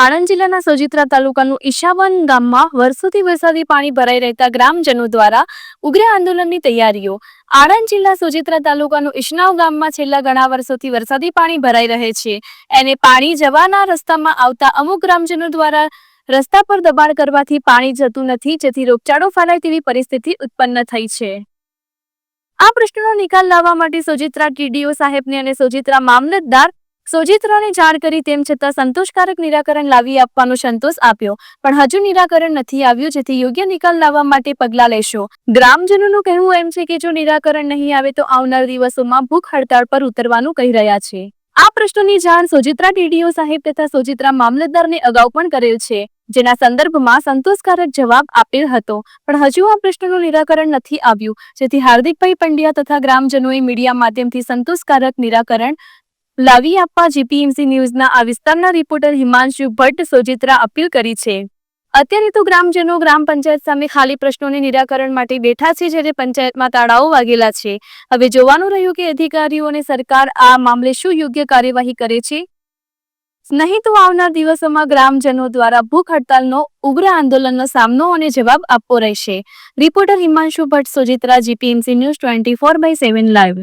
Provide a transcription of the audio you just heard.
આણંદ જિલ્લાના સોજિત્રા તાલુકાનું ઈશાવન ગામમાં વર્ષોથી વરસાદી પાણી ભરાઈ રહેતા ગ્રામજનો દ્વારા ઉગ્ર આંદોલનની તૈયારીઓ. આણંદ જિલ્લા સોજિત્રા તાલુકાનું ઈશનાવ ગામમાં છેલ્લા ઘણા વર્ષોથી વરસાદી પાણી ભરાઈ રહે છે. એને પાણી જવાના રસ્તામાં આવતા અમુક ગ્રામજનો દ્વારા રસ્તા પર દબાણ કરવાથી પાણી જતું નથી, જેથી રોગચાળો ફેલાય તેવી પરિસ્થિતિ ઉત્પન્ન થઈ છે. આ પ્રશ્નનો નિકાલ લાવવા માટે સોજિત્રા ટીડીઓ સાહેબને અને સોજિત્રા મામલતદાર સોજિત્રાને જાણ કરી તેમ છતાં સંતોષકારક નિરાકરણ લાવી આપવાનો સંતોષ આપ્યો. પણ હજુ નિરાકરણ નથી આવ્યું, જેથી યોગ્ય નિકાલ લાવવા માટે પગલાં લેશો. ગ્રામજનોનું કહેવું એમ છે કે જો નિરાકરણ નહીં આવે તો આવનાર દિવસોમાં ભૂખ હડતાળ પર ઉતરવાનું કહી રહ્યા છે. આ પ્રશ્નોની જાણ સોજિત્રા ટીડીઓ સાહેબ તથા સોજિત્રા મામલતદારને અગાઉ પણ કરેલ છે, જેના સંદર્ભમાં સંતોષકારક જવાબ આપેલ હતો. પણ હજુ આ પ્રશ્નનું નિરાકરણ નથી આવ્યું, જેથી હાર્દિકભાઈ પંડ્યા તથા ગ્રામજનોએ મીડિયા માધ્યમથી સંતોષકારક નિરાકરણ લાવી આપવા જીપીએમસી ન્યૂઝના આ વિસ્તારના રિપોર્ટર હિમાંશુ ભટ્ટ સોજિત્રા અપીલ કરી છે. અત્યારે તો ગ્રામજનો ગ્રામ પંચાયત સામે ખાલી પ્રશ્નોને નિરાકરણ માટે બેઠા છે જ્યારે પંચાયતમાં તાળાઓ વાગેલા છે. હવે જોવાનું રહ્યું કે અધિકારીઓ અને સરકાર આ મામલે શું યોગ્ય કાર્યવાહી કરે છે? નહીં તો આવનાર દિવસોમાં ગ્રામજનો દ્વારા ભૂખ હડતાલનો ઉગ્ર આંદોલનનો સામનો અને જવાબ આપવો રહેશે. Reporter Himanshu Bhatt Sojitra, GPMC news twenty four by seven live.